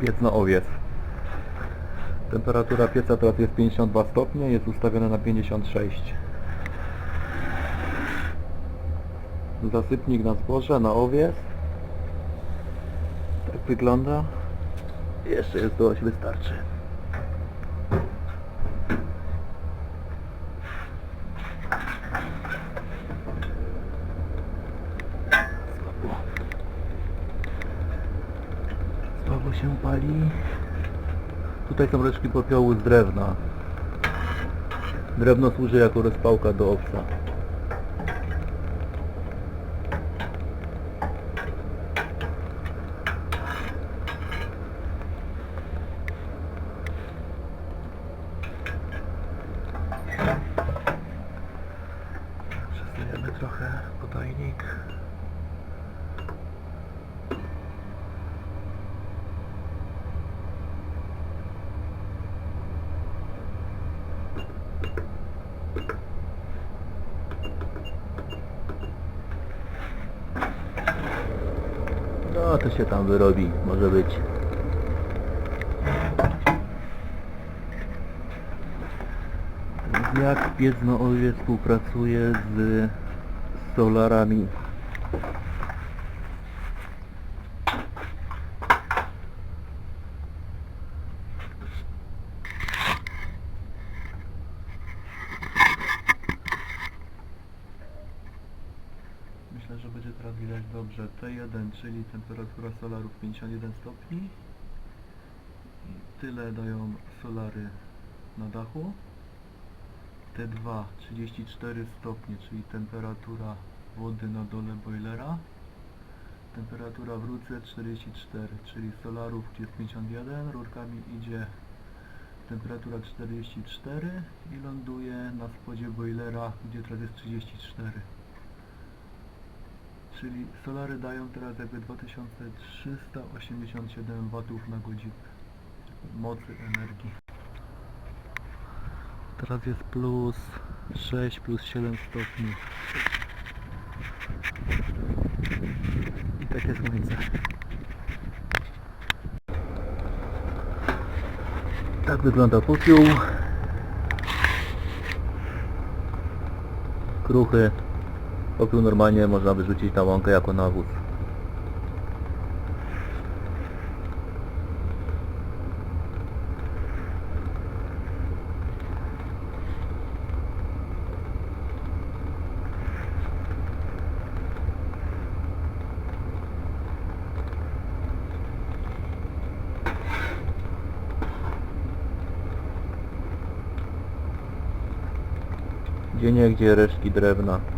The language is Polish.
Piec na owiec. Temperatura pieca teraz jest 52 stopnie, jest ustawiona na 56. Zasypnik na zboże, na owiec. Tak wygląda. Jeszcze jest dość, wystarczy. Słabo się pali. Tutaj są resztki popiołu z drewna. Drewno służy jako rozpałka do owsa. No to się tam wyrobi, może być. Jak piec na oliwie współpracuje z solarami? Widać dobrze. T1, czyli temperatura solarów 51 stopni. Tyle dają solary na dachu. T2 34 stopnie, czyli temperatura wody na dole boilera. Temperatura w rurce 44, czyli solarów gdzie jest 51, rurkami idzie temperatura 44 i ląduje na spodzie boilera, gdzie teraz jest 34. Czyli solary dają teraz jakby 2387 watów na godzinę mocy energii. Teraz jest plus 6, plus 7 stopni. I takie słońce. Tak wygląda popiół. Kruchy. Popiół normalnie można wyrzucić na łąkę jako nawóz. Gdzie nie gdzie resztki drewna.